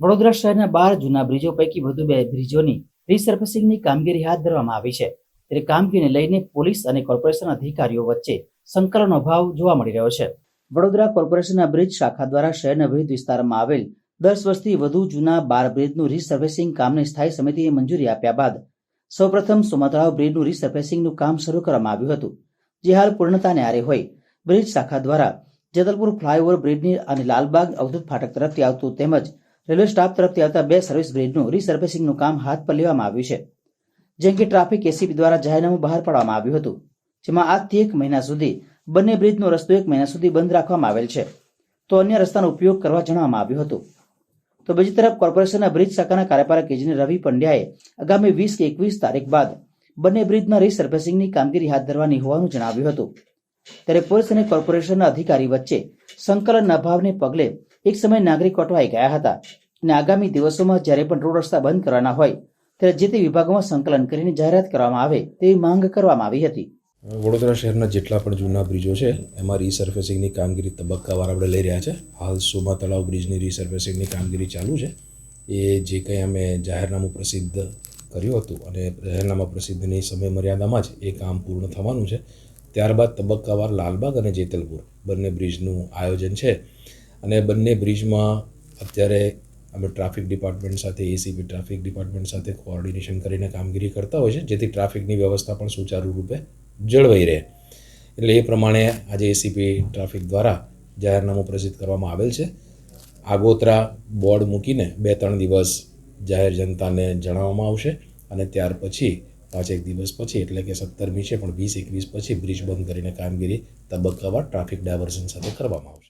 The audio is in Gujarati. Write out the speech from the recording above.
વડોદરા શહેરના બાર જૂના બ્રિજો પૈકી વધુ બે બ્રિજોની રીસર્ફેસિંગની કામગીરી હાથ ધરવામાં આવી છે. ત્યારે કામગીરીને લઈને પોલીસ અને કોર્પોરેશન અધિકારીઓ વચ્ચે સંકલનનો ભાવ જોવા મળી રહ્યો છે. વડોદરા કોર્પોરેશનના બ્રિજ શાખા દ્વારા શહેરના વિવિધ વિસ્તારમાં આવેલ દસ વર્ષથી વધુ જૂના બાર બ્રિજનું રીસર્ફેસિંગ કામને સ્થાયી સમિતિએ મંજૂરી આપ્યા બાદ સૌપ્રથમ સોમાતળાવ બ્રિજનું રીસર્ફેસિંગનું કામ શરૂ કરવામાં આવ્યું હતું, જે હાલ પૂર્ણતાને આરે હોય. બ્રિજ શાખા દ્વારા જેતલપુર ફ્લાયઓવર બ્રિજની અને લાલબાગ અવધૂત ફાટક તરફથી આવતું તેમજ રેલવે સ્ટાફ તરફથી આવતા બે સર્વિસ બ્રિજનું રીસર્ફેસિંગનું કામ હાથ પર લેવામાં આવ્યું છે, જેમ કે ટ્રાફિક એસીપી દ્વારા જાહેરનામું બહાર પાડવામાં આવ્યું હતું, જેમાં આજથી એક મહિના સુધી બંને બ્રિજનો રસ્તો એક મહિના સુધી બંધ રાખવામાં આવેલ છે. તો અન્ય રસ્તાનો ઉપયોગ કરવા જણાવવામાં આવ્યું હતું. તો બીજી તરફ કોર્પોરેશનના બ્રિજ શાખાના કાર્યપાલક ઇજનેર રવિ પંડ્યાએ આગામી વીસ કે એકવીસ તારીખ બાદ બંને બ્રિજના રીસર્ફેસિંગની કામગીરી હાથ ધરવાની હોવાનું જણાવ્યું હતું. ત્યારે પોલીસ અને કોર્પોરેશનના અધિકારી વચ્ચે સંકલનના અભાવને પગલે એક સમય નાગરિક અટવાઈ ગયા હતા અને આગામી દિવસોમાં જ્યારે પણ રોડ રસ્તા બંધ કરવાના હોય, ત્યારે જે તે વિભાગોમાં સંકલન કરીને જાહેરાત કરવામાં આવે તેવી માંગ કરવામાં આવી હતી. વડોદરા શહેરના જેટલા પણ જૂના બ્રિજો છે, એમાં રીસર્ફેસિંગની કામગીરી તબક્કાવાર આપણે લઈ રહ્યા છે. હાલ સોમા તળાવ બ્રિજની રીસર્ફેસિંગની કામગીરી ચાલુ છે. એ જે કંઈ અમે જાહેરનામું પ્રસિદ્ધ કર્યું હતું અને જાહેરનામા પ્રસિદ્ધની સમય મર્યાદામાં જ એ કામ પૂર્ણ થવાનું છે. ત્યારબાદ તબક્કાવાર લાલબાગ અને જેતલપુર બંને બ્રિજનું આયોજન છે. અને બંને બ્રિજમાં અત્યારે અમે ટ્રાફિક ડિપાર્ટમેન્ટ સાથે એસીપી ટ્રાફિક ડિપાર્ટમેન્ટ સાથે કોઓર્ડિનેશન કરીને કામગીરી કરતા હોય છે, જેથી ટ્રાફિકની વ્યવસ્થા પણ સુચારુ રૂપે જળવાઈ રહે. એટલે એ પ્રમાણે આજે એસીપી ટ્રાફિક દ્વારા જાહેરનામું પ્રસિદ્ધ કરવામાં આવેલ છે. આગોતરા બોર્ડ મૂકીને બે ત્રણ દિવસ જાહેર જનતાને જણાવવામાં આવશે અને ત્યાર પછી, પાંચેક દિવસ પછી, એટલે કે સત્તરમી છે, પણ વીસ, એકવીસ પછી બ્રિજ બંધ કરીને કામગીરી તબક્કાવાર ટ્રાફિક ડાયવર્ઝન સાથે કરવામાં આવશે.